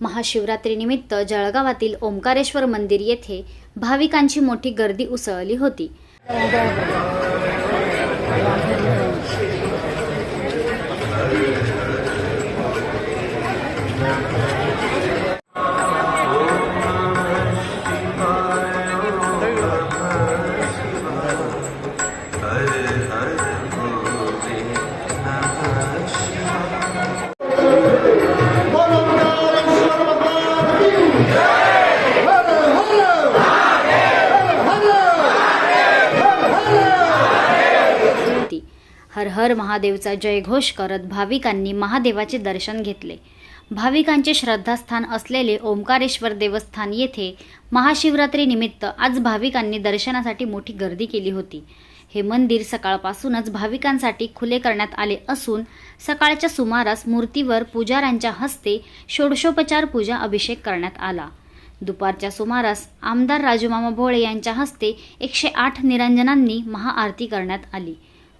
महाशिवरात्रीनिमित्त जळगावातील ओंकारेश्वर मंदिर येथे भाविकांची मोठी गर्दी उसळली होती. हर महादेवचा जयघोष करत भाविकांनी महादेवाचे दर्शन घेतले. भाविकांचे श्रद्धास्थान असलेले ओंकारेश्वर देवस्थान येथे महाशिवरात्रीनिमित्त आज भाविकांनी दर्शनासाठी मोठी गर्दी केली होती. हे मंदिर सकाळपासूनच भाविकांसाठी खुले करण्यात आले असून सकाळच्या सुमारास मूर्तीवर पुजाऱ्यांच्या हस्ते षोडशोपचार पूजा अभिषेक करण्यात आला. दुपारच्या सुमारास आमदार राजूमामा भोळे यांच्या हस्ते एकशे आठ निरंजनांनी महाआरती करण्यात आली.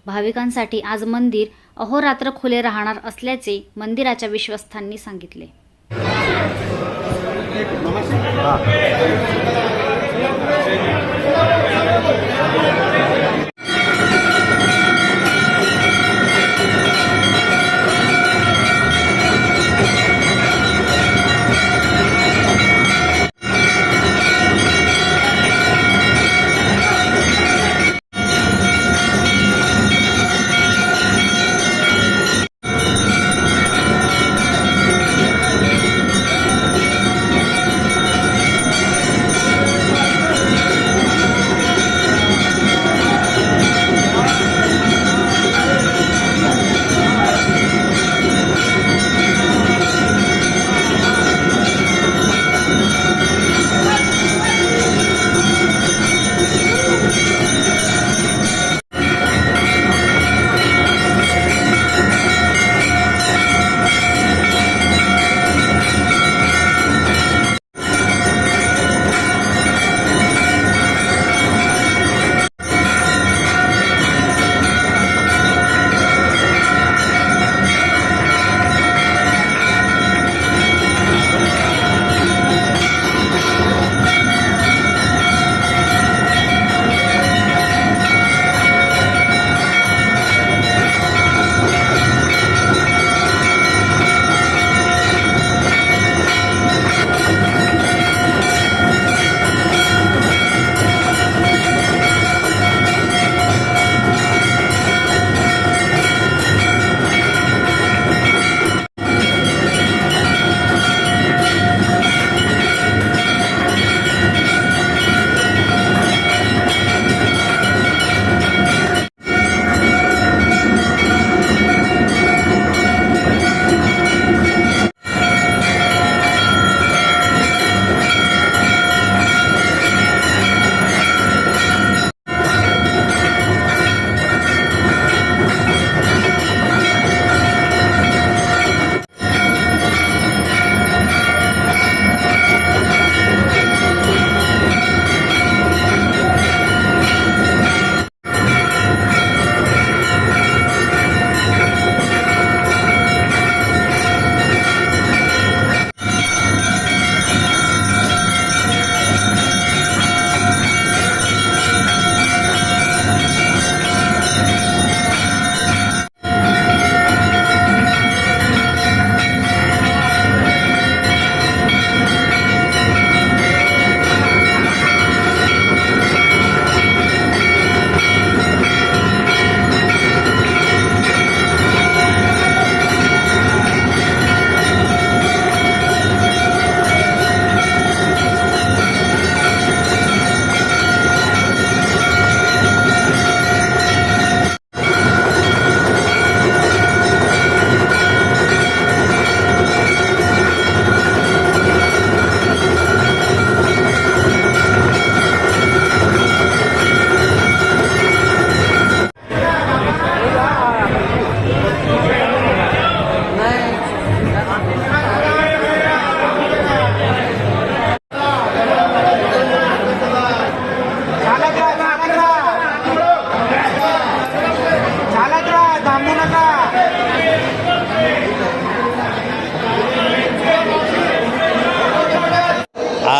भाविकांसाठी आज मंदिर अहोरात्र खुले राहणार असल्याचे मंदिराच्या विश्वस्तांनी सांगितले.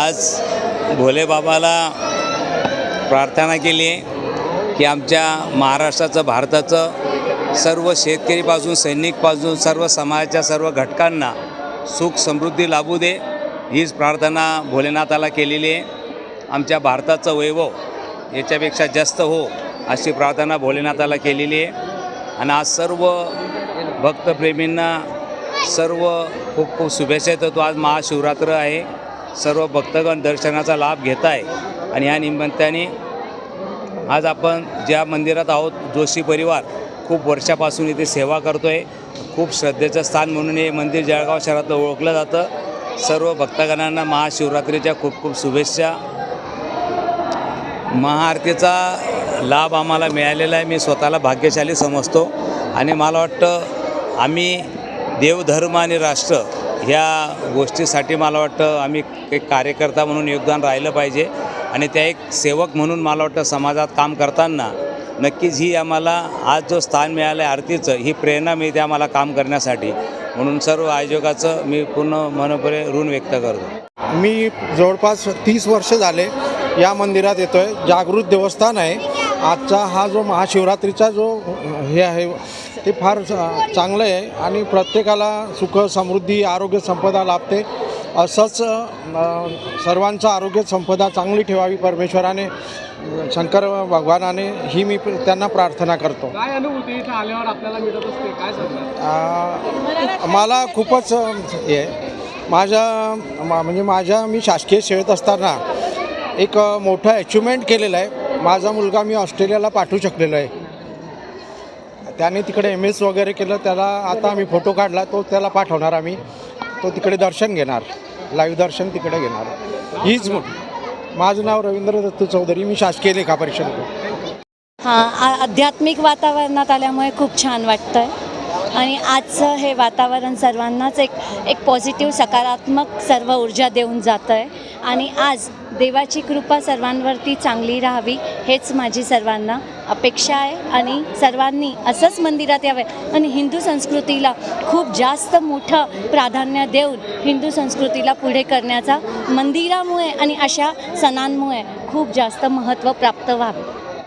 आज भोलेबाबाला प्रार्थना केली आहे की आमच्या महाराष्ट्राचं भारताचं सर्व शेतकरीपासून सैनिकपासून सर्व समाजाच्या सर्व घटकांना सुख समृद्धी लाभू दे हीच प्रार्थना भोलेनाथाला केलेली आहे. आमच्या भारताचं वैभव याच्यापेक्षा जास्त हो अशी प्रार्थना भोलेनाथाला केलेली आहे. आणि आज सर्व भक्तप्रेमींना सर्व खूप खूप शुभेच्छा देतो. आज महाशिवरात्र आहे. सर्व भक्तगण दर्शनाचा लाभ घेत आहे आणि या निमित्ताने आज आपण ज्या मंदिरात आहोत जोशी परिवार खूप वर्षापासून इथे सेवा करतो आहे खूप श्रद्धेचं स्थान म्हणून हे मंदिर जळगाव शहरातलं ओळखलं जातं. सर्व भक्तगणांना महाशिवरात्रीच्या खूप खूप शुभेच्छा. महाआरतीचा लाभ आम्हाला मिळालेला आहे. मी स्वतःला भाग्यशाली समजतो. आणि मला वाटतं आम्ही देवधर्म आणि राष्ट्र ह्या गोष्टीसाठी मला वाटतं आम्ही एक कार्यकर्ता म्हणून योगदान राहिलं पाहिजे आणि त्या एक सेवक म्हणून मला वाटतं समाजात काम करताना नक्कीच ही आम्हाला आज जो स्थान मिळालं आहे आरतीचं ही प्रेरणा मिळते आम्हाला काम करण्यासाठी. म्हणून सर्व आयोजकाचं मी पूर्ण मनपरे ऋण व्यक्त करतो. मी जवळपास तीस वर्ष झाले या मंदिरात येतो आहे जागृत देवस्थान आहे. आजचा हा जो महाशिवरात्रीचा जो हे आहे ते फार चांगलं आहे आणि प्रत्येकाला सुख समृद्धी आरोग्य संपदा लाभते. असंच सर्वांचं आरोग्य संपदा चांगली ठेवावी परमेश्वराने शंकर भगवानाने ही मी त्यांना प्रार्थना करतो. काय अनुभूती इथे आल्यावर आपल्याला मिळत असते? काय सांगणार आ, मला खूपच हे आहे. माझ्या मा- म्हणजे माझ्या मी शासकीय सेवेत असताना एक मोठं अचिव्हमेंट केलेलं आहे. माझा मुलगा मी ऑस्ट्रेलियाला पाठवू शकलेलो आहे. त्याने तिकडे एम एस वगैरे केलं. त्याला आता आम्ही फोटो काढला. तो त्याला पाठवणार आम्ही. तो तिकडे दर्शन घेणार. लाईव्ह दर्शन तिकडे घेणार. हीच मो- माझं नाव रवींद्र दत्त चौधरी. मी शासकीय लेखा परिषद हां आ- आध्यात्मिक वातावरणात आल्यामुळे खूप छान वाटतं आहे आणि आजचं हे वातावरण सर्वांनाच एक एक पॉझिटिव्ह सकारात्मक सर्व ऊर्जा देऊन जातं आहे आणि आज देवाची कृपा सर्वांवरती चांगली राहावी हेच माझी सर्वांना अपेक्षा आहे. आणि सर्वांनी असंच मंदिरात यावे. आणि हिंदू संस्कृतीला खूप जास्त मोठं प्राधान्य देऊन हिंदू संस्कृतीला पुढे करण्याचा मंदिरामुळे आणि अशा सणांमुळे खूप जास्त महत्त्व प्राप्त व्हावे.